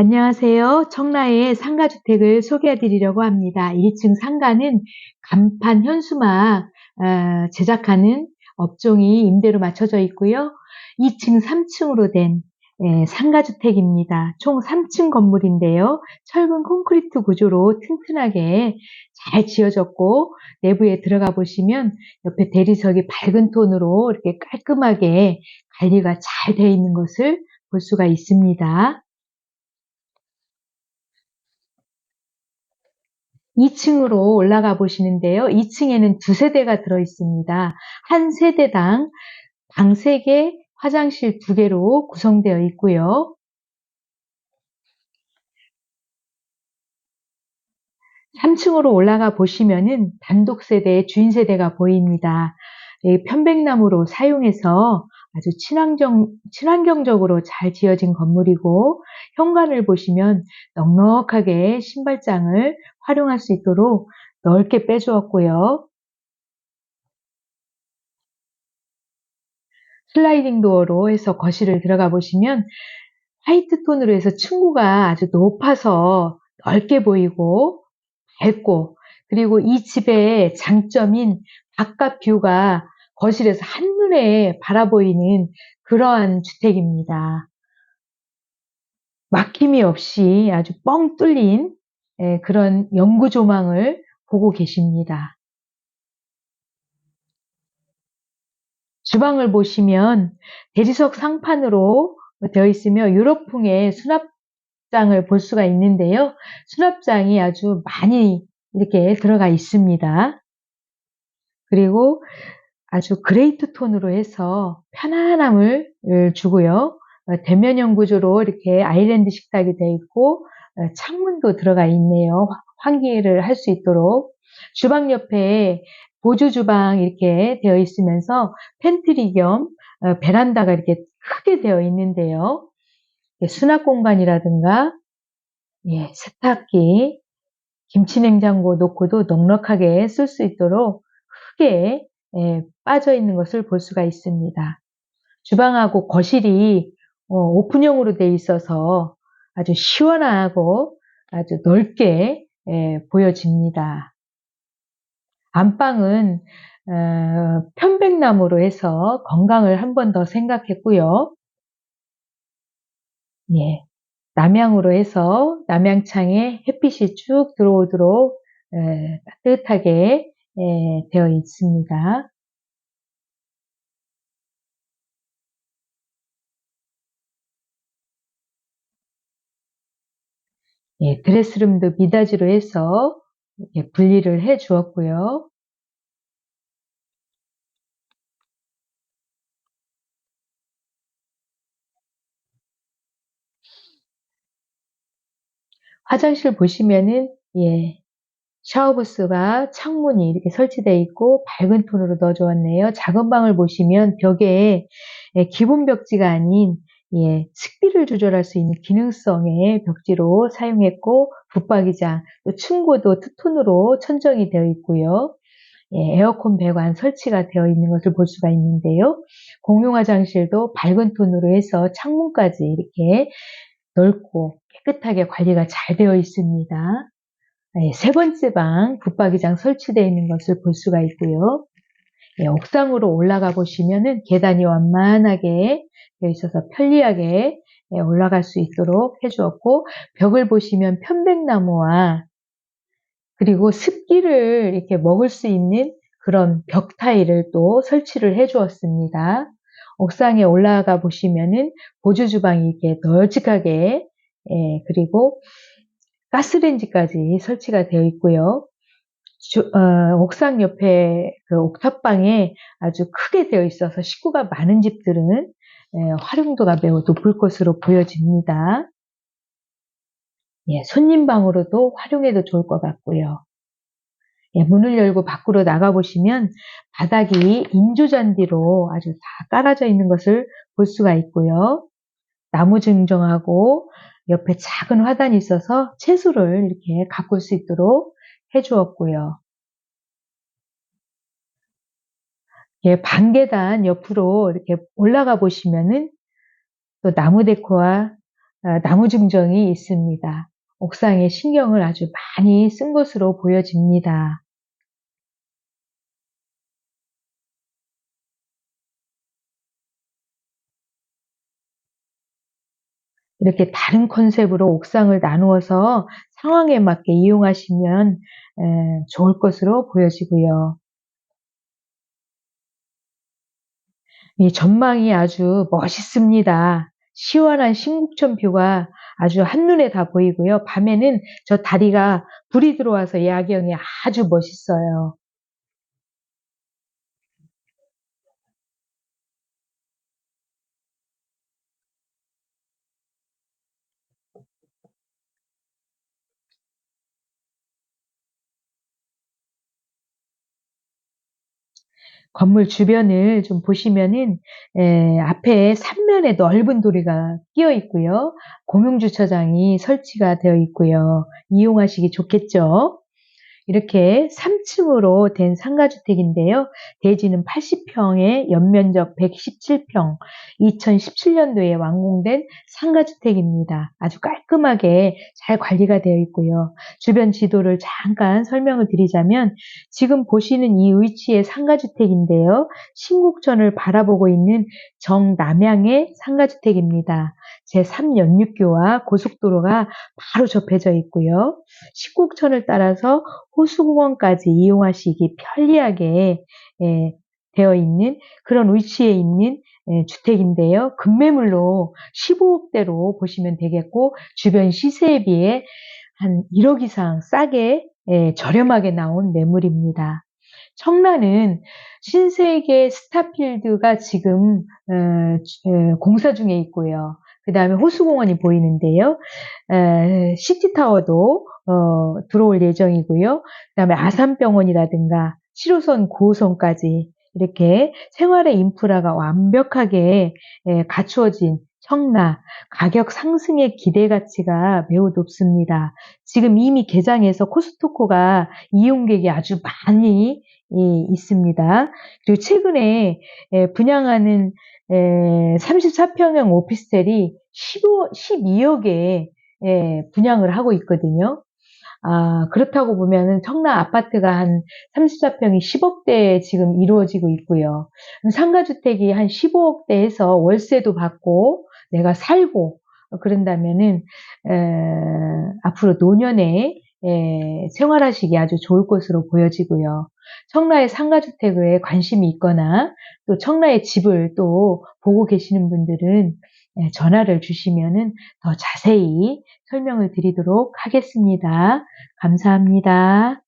안녕하세요. 청라의 상가주택을 소개해 드리려고 합니다. 1층 상가는 간판 현수막 어, 제작하는 업종이 임대로 맞춰져 있고요. 2층, 3층으로 된 예, 상가주택입니다. 총 3층 건물인데요. 철근 콘크리트 구조로 튼튼하게 잘 지어졌고 내부에 들어가 보시면 옆에 대리석이 밝은 톤으로 이렇게 깔끔하게 관리가 잘 되어 있는 것을 볼 수가 있습니다. 2층으로 올라가 보시는데요. 2층에는 두 세대가 들어 있습니다. 한 세대당 방 3개, 화장실 2개로 구성되어 있고요. 3층으로 올라가 보시면은 단독 세대, 주인 세대가 보입니다. 편백나무로 사용해서 아주 친환경, 친환경적으로 잘 지어진 건물이고 현관을 보시면 넉넉하게 신발장을 활용할 수 있도록 넓게 빼주었고요. 슬라이딩 도어로 해서 거실을 들어가 보시면 화이트 톤으로 해서 층고가 아주 높아서 넓게 보이고 밝고 그리고 이 집의 장점인 바깥 뷰가 거실에서 한눈에 바라보이는 그러한 주택입니다. 막힘이 없이 아주 뻥 뚫린 예, 그런 연구 조망을 보고 계십니다. 주방을 보시면 대리석 상판으로 되어 있으며 유럽풍의 수납장을 볼 수가 있는데요. 수납장이 아주 많이 이렇게 들어가 있습니다. 그리고 아주 그레이트 톤으로 해서 편안함을 주고요. 어, 대면형 구조로 이렇게 아일랜드 식탁이 되어 있고 어, 창문도 들어가 있네요. 환기를 할 수 있도록 주방 옆에 보조 주방 이렇게 되어 있으면서 팬트리 겸 어, 베란다가 이렇게 크게 되어 있는데요. 수납 공간이라든가 예, 세탁기, 김치냉장고 놓고도 넉넉하게 쓸 수 있도록 크게 예, 빠져 있는 것을 볼 수가 있습니다. 주방하고 거실이 어, 오픈형으로 되어 있어서 아주 시원하고 아주 넓게 예, 보여집니다. 안방은 어, 편백나무로 해서 건강을 한 번 더 생각했고요. 예, 남향으로 해서 남향창에 햇빛이 쭉 들어오도록 에, 따뜻하게 에, 되어 있습니다. 예, 드레스룸도 미닫이로 해서 분리를 해 주었고요. 화장실 보시면은 예 샤워부스가 창문이 이렇게 설치되어 있고 밝은 톤으로 넣어주었네요. 작은 방을 보시면 벽에 예, 기본 벽지가 아닌 예, 습기를 조절할 수 있는 기능성의 벽지로 사용했고 붙박이장, 또 층고도 투톤으로 천정이 되어 있고요. 예, 에어컨 배관 설치가 되어 있는 것을 볼 수가 있는데요. 공용 화장실도 밝은 톤으로 해서 창문까지 이렇게 넓고 깨끗하게 관리가 잘 되어 있습니다. 예, 세 번째 방 붙박이장 설치되어 있는 것을 볼 수가 있고요. 예, 옥상으로 올라가 보시면은 계단이 완만하게 되어 있어서 편리하게 예, 올라갈 수 있도록 해주었고 벽을 보시면 편백나무와 그리고 습기를 이렇게 먹을 수 있는 그런 벽 타일을 또 설치를 해 주었습니다. 옥상에 올라가 보시면은 보조 주방이 이렇게 널찍하게 예, 그리고 가스레인지까지 설치가 되어 있고요. 주, 어, 옥상 옆에 그 옥탑방에 아주 크게 되어 있어서 식구가 많은 집들은 예, 활용도가 매우 높을 것으로 보여집니다. 예, 손님방으로도 활용해도 좋을 것 같고요. 예, 문을 열고 밖으로 나가보시면 바닥이 인조잔디로 아주 다 깔아져 있는 것을 볼 수가 있고요. 나무 증정하고 옆에 작은 화단이 있어서 채소를 이렇게 가꿀 수 있도록 해주었고요. 예, 반계단 옆으로 이렇게 올라가 보시면은 또 나무 데코와 아, 나무 증정이 있습니다. 옥상에 신경을 아주 많이 쓴 것으로 보여집니다. 이렇게 다른 컨셉으로 옥상을 나누어서 상황에 맞게 이용하시면 좋을 것으로 보여지고요. 이 전망이 아주 멋있습니다. 시원한 신국천 뷰가 아주 한눈에 다 보이고요. 밤에는 저 다리가 불이 들어와서 야경이 아주 멋있어요. 건물 주변을 좀 보시면은 에, 앞에 삼면에 넓은 도리가 끼어 있고요. 공용 주차장이 설치가 되어 있고요. 이용하시기 좋겠죠. 이렇게 3층으로 된 상가주택인데요. 대지는 80평에 연면적 117평, 2017년도에 완공된 상가주택입니다. 아주 깔끔하게 잘 관리가 되어 있고요. 주변 지도를 잠깐 설명을 드리자면 지금 보시는 이 위치의 상가주택인데요. 신국천을 바라보고 있는 정남향의 상가주택입니다. 제3연육교와 고속도로가 바로 접해져 있고요. 식국천을 따라서 호수공원까지 이용하시기 편리하게 예, 되어 있는 그런 위치에 있는 예, 주택인데요. 급매물로 15억대로 보시면 되겠고 주변 시세에 비해 한 1억 이상 싸게 예, 저렴하게 나온 매물입니다. 청라는 신세계 스타필드가 지금 어, 어, 공사 중에 있고요. 그 다음에 호수공원이 보이는데요. 시티타워도 어, 들어올 예정이고요. 그 다음에 아산병원이라든가 7호선 9호선까지 이렇게 생활의 인프라가 완벽하게 예, 갖추어진 청라 가격 상승의 기대 가치가 매우 높습니다. 지금 이미 개장해서 코스토코가 이용객이 아주 많이 예, 있습니다. 그리고 최근에 예, 분양하는 34평형 오피스텔이 15, 12억에 분양을 하고 있거든요. 아, 그렇다고 보면은 청라 아파트가 한 34평이 10억대에 지금 이루어지고 있고요. 상가주택이 한 15억대에서 월세도 받고 내가 살고 그런다면은 에, 앞으로 노년에 에, 생활하시기 아주 좋을 것으로 보여지고요. 청라의 상가주택에 관심이 있거나 또 청라의 집을 또 보고 계시는 분들은 예, 전화를 주시면 더 자세히 설명을 드리도록 하겠습니다. 감사합니다.